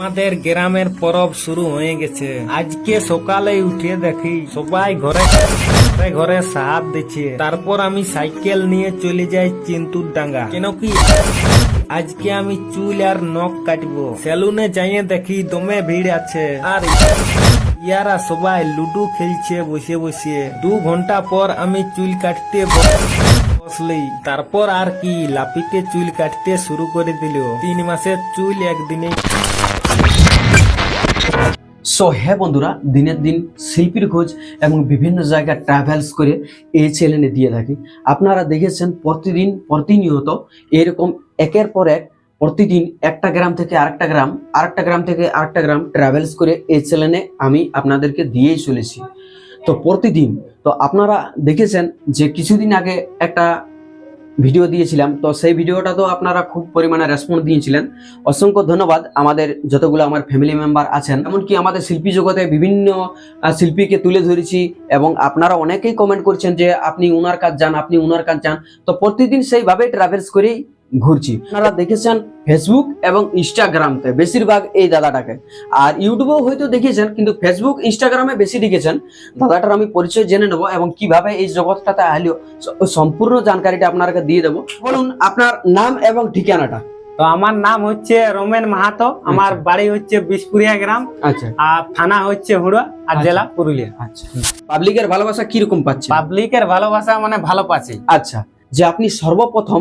আমাদের গ্রামের পরব শুরু হয়ে গেছে। আজকে সকালে উঠে দেখি সবাই ঘরে ঘরে ঘরে সাহায্য দিচ্ছে। তারপর আমি সাইকেল নিয়ে চলে যাই চিন্তুর ডাঙ্গা। কেন কি? আজকে আমি চুল আর নখ কাটবো। সেলুনে যাইয়ে দেখি দমে ভিড় আছে। আর ইয়ারা সবাই লুডু খেলছে বসে বসে। দু ঘণ্টা পর আমি চুল কাটতে বসলেই। তারপর আর কি লাপিতে চুল কাটতে শুরু করে দিল। তিন মাসের চুল একদিনে সো হ্যাঁ বন্ধুরা, দিনের দিন শিল্পীর খোঁজ এবং বিভিন্ন জায়গায় ট্রাভেলস করে এই চ্যানেলে দিয়ে থাকি। আপনারা দেখেছেন প্রতিদিন, প্রতিনিয়ত এরকম একের পর এক প্রতিদিন একটা গ্রাম থেকে আরেকটা গ্রাম আরেকটা গ্রাম থেকে আরেকটা গ্রাম ট্রাভেলস করে এই চ্যানেলে আমি আপনাদেরকে দিয়েই চলেছি। তো প্রতিদিন, তো আপনারা দেখেছেন যে কিছুদিন আগে একটা ভিডিও দিয়েছিলাম। তো সেই ভিডিওটা তো আপনারা খুব পরিমাণে রেসপন্স দিয়েছিলেন। অসংখ্য ধন্যবাদ আমাদের যতগুলো আমার ফ্যামিলি মেম্বার আছেন। এমনকি আমাদের শিল্পী জগতে বিভিন্ন শিল্পীকে তুলে ধরেছি এবং আপনারা অনেকেই কমেন্ট করছেন যে আপনি উনার কাজ যান আপনি উনার কাজ যান তো প্রতিদিন সেইভাবেই ট্রাভেলস করেই ঘুরছি। আপনারা দেখেছেন ফেসবুক এবং ইনস্টাগ্রামতে বেশিরভাগ এই দাদাটাকে। আর ইউটিউবেও হয়তো দেখেছেন কিন্তু ফেসবুক ইনস্টাগ্রামে বেশি দেখেছেন। দাদাটার আমি পরিচয় জেনে নেব এবং কীভাবে এই জগৎটাতে আলো সম্পূর্ণ জানকারিটা আপনাকে দিয়ে দেবো। বলুন আপনার নাম এবং ঠিকানাটা। তো আমার নাম হচ্ছে রোমেন মাহাতো আমার বাড়ি হচ্ছে বিশপুরিয়া গ্রাম আচ্ছা। আর থানা হচ্ছে হুড়া আর আচ্ছা। জেলা পুরুলিয়া। আচ্ছা। পাবলিকের ভালোবাসা কীরকম পাচ্ছে? পাবলিকের ভালোবাসা মানে ভালো পাচ্ছি। আচ্ছা। যে আপনি সর্বপ্রথম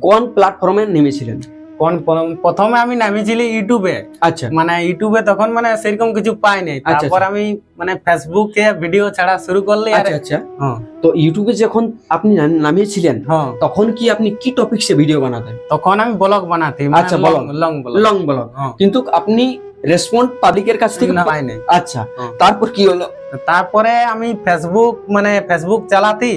কোন প্ল্যাটফর্মে নেমেছিলেন? কোন প্রথমে আমি নামিয়েছিলি ইউটিউবে। আচ্ছা। মানে ইউটিউবে তখন মানে সেরকম কিছু পাই নাই। আচ্ছা, তারপর আমি মানে ফেসবুকে ভিডিও ছাড়া শুরু করলে আচ্ছা আচ্ছা। হ্যাঁ। তো ইউটিউবে যখন আপনি নামিয়েছিলেন হ্যাঁ। তখন কি আপনি কি টপিকসে ভিডিও বানাতেন? তখন আমি ব্লগ বানাতে আচ্ছা, blog। Long blog long blog. কিন্তু আপনি রেসপন্স পাবলিকের কাছ থেকে না পাই আচ্ছা। তারপর কি হলো? তারপরে আমি ফেসবুক মানে ফেসবুক চালাতি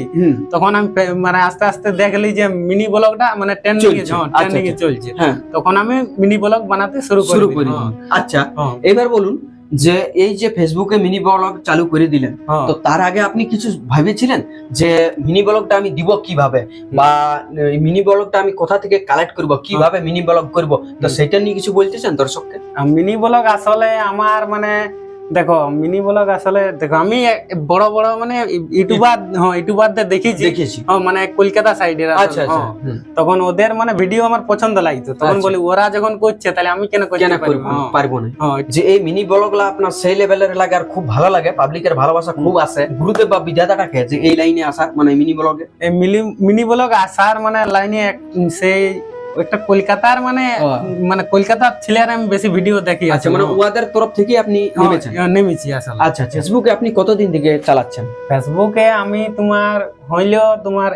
তখন আমি মানে আস্তে আস্তে দেখলি যে মিনি ব্লগটা মানে ট্রেন্ডিং চলছে। আচ্ছা, ট্রেন্ডিং এ আচ্ছা। চলছে হ্যাঁ। তখন আমি মিনি ব্লগ বানাতে শুরু শুরু করি আচ্ছা এবার বলুন যে এই যে ফেসবুকে মিনি ব্লগ চালু করে দিলেন হ্যাঁ। তো তার আগে আপনি কিছু ভেবেছিলেন যে মিনি ব্লগটা আমি দিব কীভাবে? বা মিনি ব্লগটা আমি কোথা থেকে কালেক্ট করব কীভাবে মিনি ব্লগ করব? তো সেটা নিয়ে কিছু বলতেছেন দর্শককে? মিনি ব্লগ আসলে আমার মানে দেখো মিনি ব্লগ আসলে দেখো আমি বড় বড় মানে ইউটিউবার হ্যাঁ ইউটিউবারদের দেখেছি দেখেছি হ্যাঁ, মানে কলকাতা সাইডের আচ্ছা আচ্ছা তখন ওদের মানে ভিডিও আমার পছন্দ লাগতো। তখন আচ্ছা। বলি ওরা যখন করছে তাহলে আমি কেন করতে পারব হ্যাঁ, পারব না। হ্যাঁ, যে এই মিনি ব্লগগুলো আপনার সেই লেভেলের লাগে আর খুব ভালো লাগে পাবলিকের ভালোবাসা খুব আসে গুরুদেব বা বিধাতাটাকে যে এই লাইনে আসার মানে মিনি ব্লগে? এই মিনি ব্লগ আসার মানে লাইনে সেই একটা কলকাতার মানে। মানে কলকাতার ছেলেরা আমি বেশি ভিডিও দেখি আচ্ছা মানে ওয়াদের তরফ থেকে আপনি নেমেছেন? হ্যাঁ, নেমেছি আসলে। আচ্ছা ফেসবুকে আপনি কতদিন থেকে চালাচ্ছেন? ফেসবুকে আমি তোমার হইলেও তোমার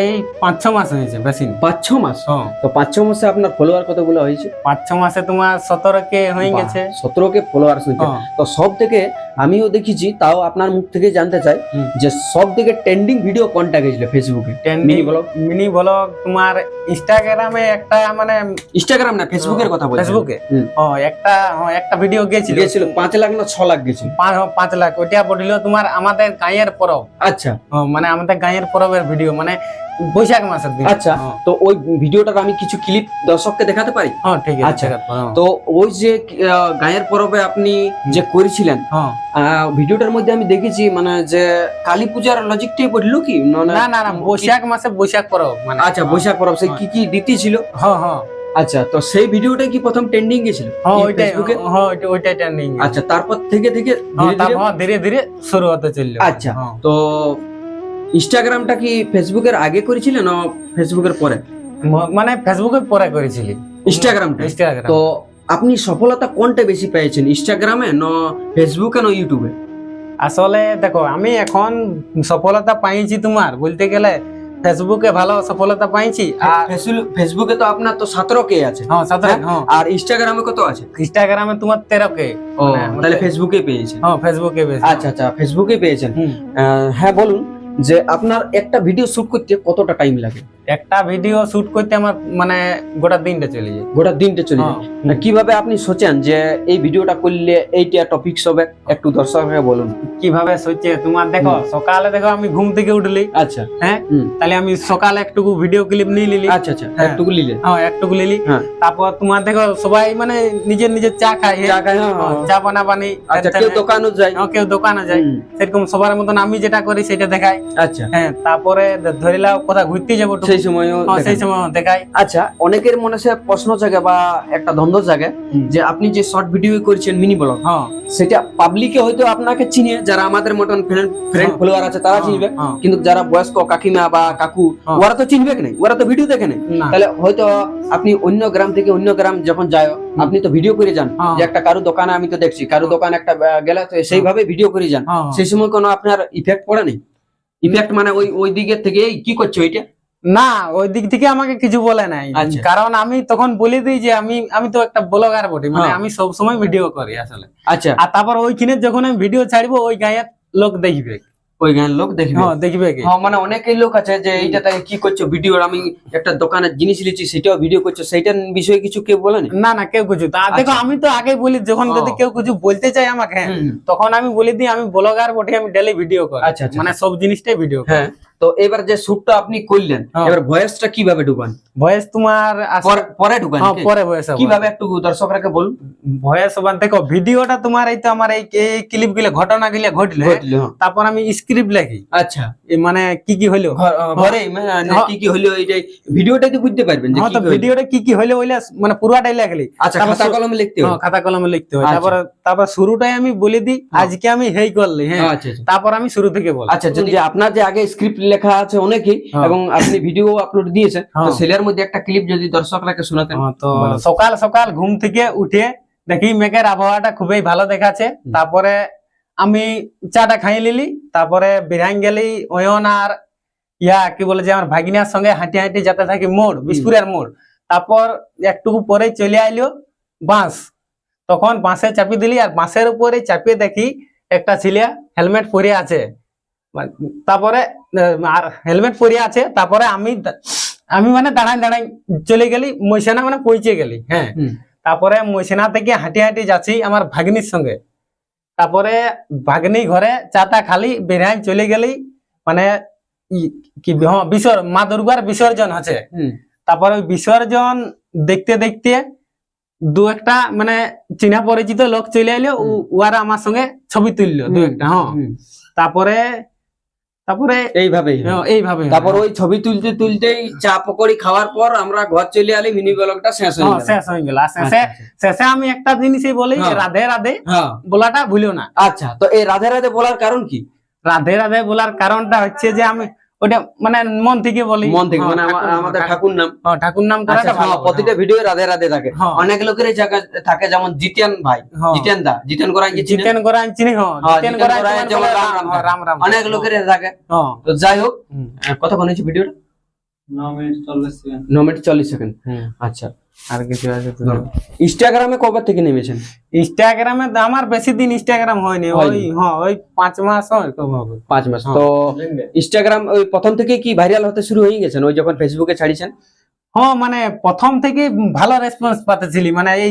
এই পাঁচ ছ মাস হয়েছে বেশি পাঁচ ছ মাস? তো পাঁচ ছ মাসে আপনার ফলোয়ার কতগুলো হয়েছে? পাঁচ ছ মাসে তোমার সতেরো কে হয়ে গেছে। সতেরো কে ফলোয়ার হয়েছে। হ্যাঁ। তো সব থেকে আমিও দেখেছি তাও আপনার মুখ থেকে জানতে চাই যে সব থেকে ট্রেন্ডিং ভিডিও কোনটা গেছিল ফেসবুকে মিনি ব্লগ মিনি ব্লগ তোমার ইনস্টাগ্রামে একটা মানে ইনস্টাগ্রাম না ফেসবুকের কথা বলছি ফেসবুকে ও একটা একটা ভিডিও গেছিল। গেছিল পাঁচ লাখ না ছ লাখ গেছিল? পাঁচ পাঁচ লাখ। ওইটা বলিল তোমার আমাদের গাঁয়ের পরব। আচ্ছা। মানে আমাদের গাঁয়ের পরবের ভিডিও মানে বৈশাখ মাসের দিন। আচ্ছা তো ওই ভিডিওটার আমি কিছু ক্লিপ দর্শককে দেখাতে পারি? হ্যাঁ ঠিক আছে আচ্ছা। তো ওই যে গায়ের পরবে আপনি যে করেছিলেন হ্যাঁ। ভিডিওটার মধ্যে আমি দেখেছি মানে যে কালী পূজার লজিকটাই বলল কি? না- না না বৈশাখ মাসে বৈশাখ পরব মানে। আচ্ছা বৈশাখ পরব সে কি কি দিতে ছিল? হ্যাঁ হ্যাঁ আচ্ছা তো সেই ভিডিওটা কি প্রথম ট্রেন্ডিং হ্যাঁ কি ওইটাই হ্যাঁ ওইটা- ওইটাই ট্রেন্ডিং আচ্ছা তারপর থেকে থেকে ধীরে ধীরে? শুরু হতে চলল। আচ্ছা। তো ইনস্টাগ্রামটা কি ফেসবুকের আগে করেছিলেন না ফেসবুকের পরে? মানে ফেসবুকের পরে করেছিলি। ইনস্টাগ্রামটা ইনস্টাগ্রাম তো আপনি সফলতা কোনটা বেশি পেয়েছেন ইনস্টাগ্রামে না ফেসবুকে না ইউটিউবে আসলে দেখো আমি এখন সফলতা পাইছি তোমার বলতে গেলে ফেসবুকে ভালো সফলতা পাইছি আর ফেসবুকে তো আপনার তো সতেরো কে আছে। হ্যাঁ সাথে হ্যাঁ? হ্যাঁ। আর ইনস্টাগ্রামে কত আছে? ইনস্টাগ্রামে তোমার তেরো কে মানে তাহলে ফেসবুকে পেয়েছেন। হ্যাঁ ফেসবুকে বেশি আচ্ছা আচ্ছা ফেসবুকে পেয়েছেন। হ্যাঁ বলুন। যে আপনার একটা ভিডিও শ্যুট করতে কতটা টাইম লাগে? একটা ভিডিও শুট করতে আমার মানে গোটা দিনটা চলে যায়। গোটা দিনটা চলে যায়। হ্যাঁ। না, কীভাবে আপনি সোচেন যে এই ভিডিওটা করলে এইটা টপিক হবে? একটু দর্শককে বলুন। কীভাবে সচ্ছে তোমার দেখো সকালে দেখো আমি ঘুম থেকে উঠলি। আচ্ছা। হ্যাঁ? তাহলে আমি সকালে একটুকু ভিডিও ক্লিপ নিয়ে নিলি। আচ্ছা আচ্ছা। হ্যাঁ। একটু লিলে হ্যাঁ একটুকু নিলি। হ্যাঁ। তারপর তোমার দেখো সবাই মানে নিজের নিজের চা খায় চা খায়। চা বানা বানি আচ্ছা কেউ দোকানও যায়। কেউ দোকানে যায়। সেরকম সবার মতন আমি যেটা করি সেটা দেখাই। আচ্ছা। হ্যাঁ তারপরে ধ- ধরে লাও কোথাও ঘুরতে যাব। সেই সময়ও হ্যাঁ, সেই সময় দেখাই আচ্ছা অনেকের মনে সে প্রশ্ন জাগে বা একটা দ্বন্দ্ব জাগে যে আপনি যে শর্ট ভিডিও করছেন মিনি ব্লগ হ্যাঁ। সেটা পাবলিকে হয়তো আপনাকে চিনে যারা আমাদের মতন ফ্রেন্ড ফ্রেন্ড হ্যাঁ। ফলোয়ার আছে তারা চিনবে। হ্যাঁ, কিন্তু যারা বয়স্ক কাকিমা বা কাকু হ্যাঁ। ওরা তো চিনবে কি নাই? ওরা তো ভিডিও দেখে না। তাহলে হয়তো আপনি অন্য গ্রাম থেকে অন্য গ্রাম যখন যায় আপনি তো ভিডিও করে যান হ্যাঁ। যে একটা কারু দোকানে আমি তো দেখছি কারু দোকান একটা গেলে তো সেইভাবে ভিডিও করে যান। হ্যাঁ, সেই সময় কোনো আপনার ইফেক্ট পড়ে নেই? ইফেক্ট মানে ওই ওই দিকের থেকে কি করছ ওইটা? না ওই দিক থেকে আমাকে কিছু বলে নাই। আচ্ছা। কারণ আমি তখন বলে দিই যে আমি আমি তো একটা ব্লগার বটে মানে হ্যাঁ। আমি সব সময় ভিডিও করি আসলে। আচ্ছা। আর তারপর ওইখানে যখন আমি ভিডিও ছাড়বো ওই গায়ের লোক দেখবে। ওই গান লোক দেখবে? হ্যাঁ দেখবে কি। হ্যাঁ মানে অনেকেই লোক আছে যে এইটা তাকে কি করছ ভিডিও আমি একটা দোকানের জিনিস লিখছি সেটাও ভিডিও করছ সেইটার বিষয়ে কিছু কেউ বলেনি না না কেউ কিছু। তা দেখো আমি তো আগে বলি যখন যদি কেউ কিছু বলতে চাই আমাকে তখন আমি বলে দিই আমি ব্লগার বটে আমি ডেলি ভিডিও করি। আচ্ছা, আচ্ছা। মানে সব জিনিসটাই ভিডিও হ্যাঁ। তো এবার যে স্যুটটা আপনি করলেন হ্যাঁ। এবার ভয়েসটা কীভাবে ঢুকান ভয়েস তোমার পরে- ঢুকান হ্যাঁ, পরে ভয়েস কীভাবে একটু দর্শকরাকে বলুন? ভয়েস দেখো ভিডিওটা তোমার এই তো আমার এই এই ক্লিপগুলো ঘটনা গুলো ঘটলো, হ্যাঁ। তারপর আমি স্ক্রিপ্ট লিখি। আচ্ছা। মানে কি কি আহ, ঘরে মানে হ্যাঁ। কি কি হলো এইটাই ভিডিওটাই তো বুঝতে পারবেন যে হ্যাঁ ভিডিওটা কি কি হইল ওইলা মানে পুরাটাই লেখলি। আচ্ছা খাতা কলমে লিখতে হ্যাঁ, খাতা কলমে লিখতে হয়। তারপর তারপর শুরুটাই আমি বলে দিই আজকে আমি হেই করলি হ্যাঁ। আচ্ছা আচ্ছা। তারপর আমি শুরু থেকে বল। আচ্ছা যদি আপনার যে আগে স্ক্রিপ্ট লেখা আছে অনেকেই হ্যাঁ। এবং আপনি ভিডিও আপলোড দিয়েছেন তো হ্যাঁ। সেলের মধ্যে একটা ক্লিপ যদি দর্শকরাকে শোনাতেন। তো সকাল সকাল ঘুম থেকে উঠে দেখি মেঘের আবহাওয়াটা খুবই ভালো দেখাচ্ছে। তারপরে আমি চাটা খাই নিলি তারপরে বিরাং গেলি ওয়ন আর ইয়া কি বলে যে আমার ভাগিনার সঙ্গে হাঁটি হাঁটি যেতে থাকি মোড় বিসপুরের মোড়। তারপর একটুকু পরে চলে আইলো বাঁশ। তখন বাঁশে চাপিয়ে দিলি আর বাঁশের উপরে চাপিয়ে দেখি একটা ছেলে হেলমেট পরে আছে। মানে তারপরে আর হেলমেট পরে আছে। তারপরে আমি আমি মানে দাঁড়াই দাঁড়াই চলে গেলি মৈসানা মানে পৌঁছে গেলি হ্যাঁ। তারপরে মৈসানা থেকে হাঁটি হাঁটি যাচ্ছি আমার ভাগ্নির সঙ্গে। তারপরে ভাগ্নি ঘরে চাটা খালি বেরাই চলে গেলি মানে কি হ্যাঁ বিসর মা দুর্গার বিসর্জন আছে। তারপরে বিসর্জন দেখতে দেখতে দু একটা মানে চিনা পরিচিত লোক চলে এলো উয়ারা আমার সঙ্গে ছবি তুললো দু একটা হ্যাঁ। হুম। তারপরে তারপরে এইভাবেই হয়। এইভাবে তারপর ওই ছবি তুলতে তুলতেই চা পকড়ি খাওয়ার পর আমরা ঘর চলে আলি মিনি ব্লগটা শেষ হয়ে হ্যাঁ, গেল। শেষ হয়ে গেল। শেষে আচ্ছা, শেষে আমি একটা জিনিসই বলি হ্যাঁ। রাধে রাধে বলাটা ভুলো না। আচ্ছা তো এই রাধে রাধে বলার কারণ কি? রাধে রাধে বলার কারণটা হচ্ছে যে আমি ওটা মানে মন থেকে বলি। মন থেকে হ্যাঁ, মানে আমাদের ঠাকুর- নাম। হ্যাঁ, ঠাকুর নাম আচ্ছা, করাটা ভালো। হ্যাঁ, প্রতিটা ভিডিও রাধে রাধে থাকে। হ্যাঁ। অনেক লোকের জায়গা থাকে যেমন জিতেন ভাই। হ্যাঁ। জিতেন দা জিতেন করাই যে চিনেন? জিতেন গোরাই চিনি হ্যাঁ হ্যাঁ, জিতেন যেমন রাম রাম হ্যাঁ, অনেক লোকের থাকে হ্যাঁ। তো যাই হোক কতক্ষণ হয়েছে ভিডিওটা ন মিনিট চল্লিশ সেকেন্ড। হুম। আচ্ছা। আর কিছু আছে ইনস্টাগ্রামে কবে থেকে নেমেছেন? ইনস্টাগ্রামে আমার বেশি দিন ইনস্টাগ্রাম হয়নি ওই হ্যাঁ ওই পাঁচ মাস হয় হবে পাঁচ মাস হ্যাঁ। তো ইনস্টাগ্রাম ওই প্রথম থেকে কি ভাইরাল হতে শুরু হয়ে গেছেন ওই যখন ফেসবুকে ছাড়িয়েছেন? হ্যাঁ মানে প্রথম থেকে ভালো রেসপন্স পাতেছিলি মানে এই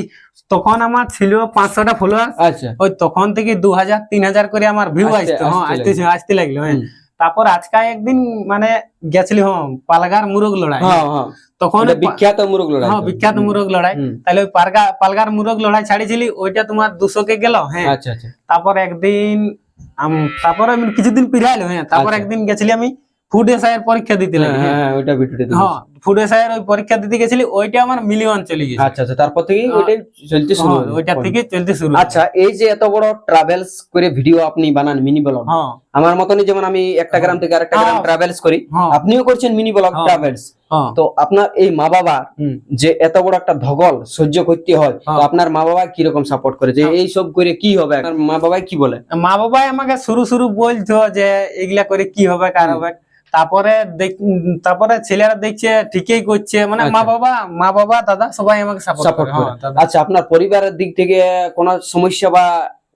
তখন আমার ছিল পাঁচশোটা ফলোয়ার আচ্ছা। ওই তখন থেকে দু হাজার তিন হাজার করে আমার ভিউ আসতে- আসতো হ্যাঁ আসতে আসতে লাগল। হ্যাঁ। তারপর আজকে একদিন মানে গেছিলি হ্যাঁ পালগার মুরগ লড়াই। হ্যাঁ হ্যাঁ। তখন ওটা ওই পা- বিখ্যাত মুরগ লড়াই হ্যাঁ বিখ্যাত মুরগ লড়াই। হুম। তাহলে ওই পালগা পালগার মুরগ লড়াই ছাড়িয়েছিলি ওইটা তোমার দুশো কে গেল হ্যাঁ। আচ্ছা আচ্ছা। তারপর একদিন আম- তারপরে আমি কিছুদিন পিরাইলো হ্যাঁ। তারপর আচ্ছা। একদিন গেছিলি আমি ফুড এসআইয়ের পরীক্ষা দিতে হ্যাঁ লাগি হ্যাঁ, হ্যাঁ, ওইটা ভিডিওতে হ্যাঁ ফুড এসআইয়ের ওই পরীক্ষা দিতে গেছিলি ওইটা আমার মিলিয়ন চলে গেছে। আচ্ছা আচ্ছা তারপর থেকেই হ্যাঁ। ওইটাই চলতে শুরু হ্যাঁ, ওইটা থেকে চলতে শুরু। আচ্ছা এই যে এত বড় ট্রাভেলস করে ভিডিও আপনি বানান মিনি ব্লগ হ্যাঁ। আমার মতনই যেমন আমি একটা গ্রাম থেকে আরেকটা গ্রাম হ্যাঁ। ট্রাভেলস করি হ্যাঁ। আপনিও করছেন মিনি ব্লগ হ্যাঁ। ট্রাভেলস হ্যাঁ। তো আপনার এই মা বাবা। যে এত বড় একটা ধগল সহ্য করতে হয় তো হ্যাঁ। আপনার মা বাবা কীরকম সাপোর্ট করে? যে এই সব করে কি হবে? মা বাবাই কি বলে? মা বাবাই আমাকে শুরু শুরু বলতো যে এগুলা করে কি হবে কার হবে? তারপরে তারপরে ছেলেরা দেখছে ঠিকই করছে মানে মা আচ্ছা। বাবা মা বাবা দাদা সবাই আমাকে সাপোর্ট করে হ্যাঁ। আচ্ছা আপনার পরিবারের দিক থেকে কোনো সমস্যা বা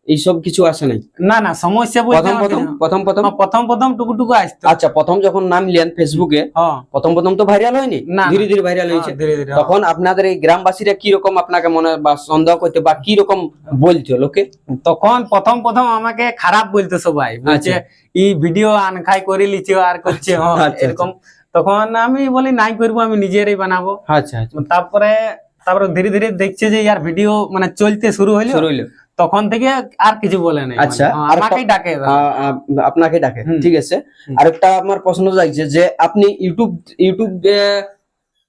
এইসব কিছু আসে নাই? না না সমস্যা প্রথম প্রথম প্রথম প্রথম? হ্যাঁ, প্রথম প্রথম টুকুটুকু আসতো। আচ্ছা প্রথম যখন নামলেন ফেসবুকে হ্যাঁ। প্রথম প্রথম তো ভাইরাল হয়নি। ধীরে ধীরে ভাইরাল হয়েছে। হ্যাঁ, ধীরে ধীরে হ্যাঁ। তখন আপনাদের এই গ্রামবাসীরা কি রকম আপনাকে মনে বা সন্দেহ করতে বা কি রকম বলতো লোকে? তখন প্রথম প্রথম আমাকে খারাপ বলতো সবাই। বলছে আচ্ছা। এই ভিডিও আনখাই করে লিছে আর করছে হ্যাঁ, আচ্ছা, এরকম। তখন আমি বলি নাই করব আমি নিজেরই বানাবো। আচ্ছা আচ্ছা। তারপরে তারপরে ধীরে ধীরে দেখছে যে ইয়ার ভিডিও মানে চলতে শুরু হইল। শুরু হইল। তখন থেকে আর কিছু বলে নাই। আচ্ছা, মানে, আমাকেই ডাকে আপনাকে ডাকে ঠিক আছে। আরেকটা আমার প্রশ্ন যাচ্ছে যে আপনি ইউটিউব ইউটিউব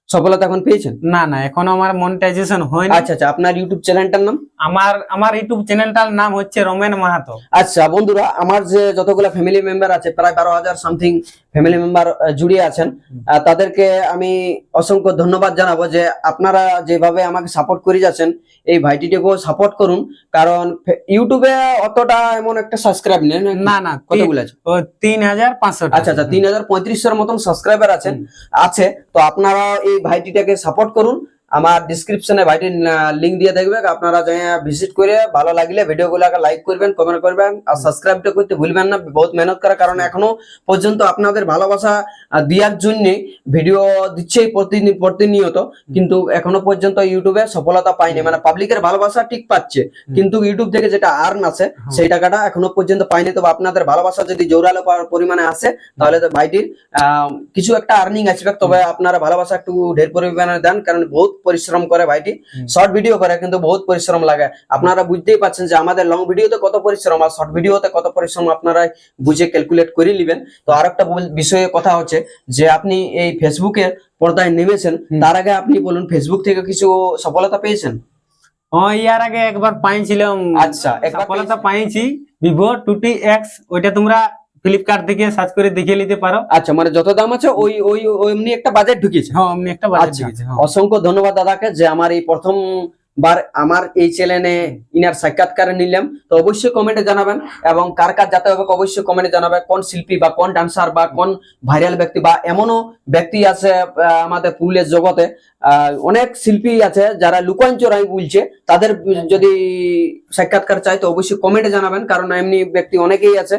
সফলতা এখন পেয়েছেন? না না এখন আমার মনিটাইজেশন হয়নি। আচ্ছা আচ্ছা আপনার ইউটিউব চ্যানেলটার নাম? আমার আমার ইউটিউব চ্যানেলটার নাম হচ্ছে রমেন মাহাতো। আচ্ছা বন্ধুরা আমার যে যতগুলো ফ্যামিলি মেম্বার আছে প্রায় বারো হাজার সামথিং ফ্যামিলি মেম্বার জুড়ে আছেন তাদেরকে আমি অসংখ্য ধন্যবাদ জানাব যে আপনারা যেভাবে আমাকে সাপোর্ট করে যাচ্ছেন এই ভাইটিটাকেও সাপোর্ট করুন কারণ ইউটিউবে অতটা এমন একটা সাবস্ক্রাইব নেই না না কতগুলো আছে? তিন হাজার পাঁচশো আচ্ছা আচ্ছা তিন হাজার পঁয়ত্রিশের মতন সাবস্ক্রাইবার আছেন আছে তো আপনারা এই ভাইটিটাকে সাপোর্ট করুন আমার ডিসক্রিপশনে ভাইটির লিঙ্ক দিয়ে দেখবে আপনারা ভিজিট করে ভালো লাগলে ভিডিও গুলাকে লাইক করবেন কমেন্ট করবেন আর সাবস্ক্রাইবটা করতে ভুলবেন না। বহুত মেহনত করা কারণ এখনও পর্যন্ত আপনাদের ভালোবাসা দেওয়ার জন্য ভিডিও দিচ্ছে প্রতিনিয়ত। কিন্তু এখনও পর্যন্ত ইউটিউবে সফলতা পাইনি। মানে পাবলিকের ভালোবাসা ঠিক পাচ্ছে। কিন্তু ইউটিউব থেকে যেটা আর্ন আছে সেই টাকাটা এখনও পর্যন্ত পাইনি। তবে আপনাদের ভালোবাসা যদি জোরালো পরিমাণে আসে তাহলে তো ভাইটির আহ, কিছু একটা আর্নিং আসবে তবে আপনারা ভালোবাসা একটু ঢের পরিমাণে দেন। কারণ বহুত পরিশ্রম করে ভাইটি। শর্ট ভিডিও করে কিন্তু বহুত পরিশ্রম লাগে। আপনারা বুঝতেই পারছেন যে আমাদের লং ভিডিওতে কত পরিশ্রম আর শর্ট ভিডিওতে কত পরিশ্রম আপনারা বুঝে ক্যালকুলেট করে নেবেন। তো আরেকটা বল- বিষয়ে কথা হচ্ছে যে আপনি এই ফেসবুকে পর্দায় নেমেছেন তার আগে আপনি বলুন ফেসবুক থেকে কিছু সফলতা পেয়েছেন? হ্যাঁ ইয়ার আগে একবার পাইছিলাম। আচ্ছা, একবার সফলতা পাইছি ভিভো টুটি এক্স ওইটা তোমরা ফ্লিপকার্ট থেকে সার্চ করে দেখে নিতে পারো আচ্ছা মানে যত দাম আছে ওই ওই এমনি একটা বাজেট ঢুকিয়েছে হ্যাঁ অমনি একটা বাজেট ঢুকিয়েছে হ্যাঁ। অসংখ্য ধন্যবাদ দাদাকে যে আমার এই প্রথম বার আমার এই চ্যানেলে ইনার সাক্ষাৎকার নিলাম। তো অবশ্যই কমেন্টে জানাবেন এবং কার কার যাতে হবে অবশ্যই কমেন্টে জানাবেন। কোন শিল্পী বা কোন ডান্সার বা কোন ভাইরাল ব্যক্তি বা এমনও ব্যক্তি আছে আমাদের পুরুলিয়ার জগতে অনেক শিল্পী আছে যারা লুকাঞ্চরাই বলছে। তাদের যদি সাক্ষাৎকার চাই তো অবশ্যই কমেন্টে জানাবেন। কারণ এমনি ব্যক্তি অনেকেই আছে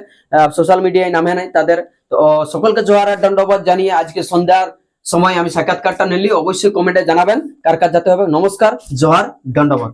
সোশ্যাল মিডিয়ায় নামে নাই। তাদের, তো, সকলকে আর দণ্ডবাদ জানিয়ে আজকে সন্ধ্যার সময় আমি সাক্ষাৎকারটা নিলি অবশ্যই কমেন্টে জানাবেন কার কার যেতে হবে। নমস্কার জোহার দণ্ডবাদ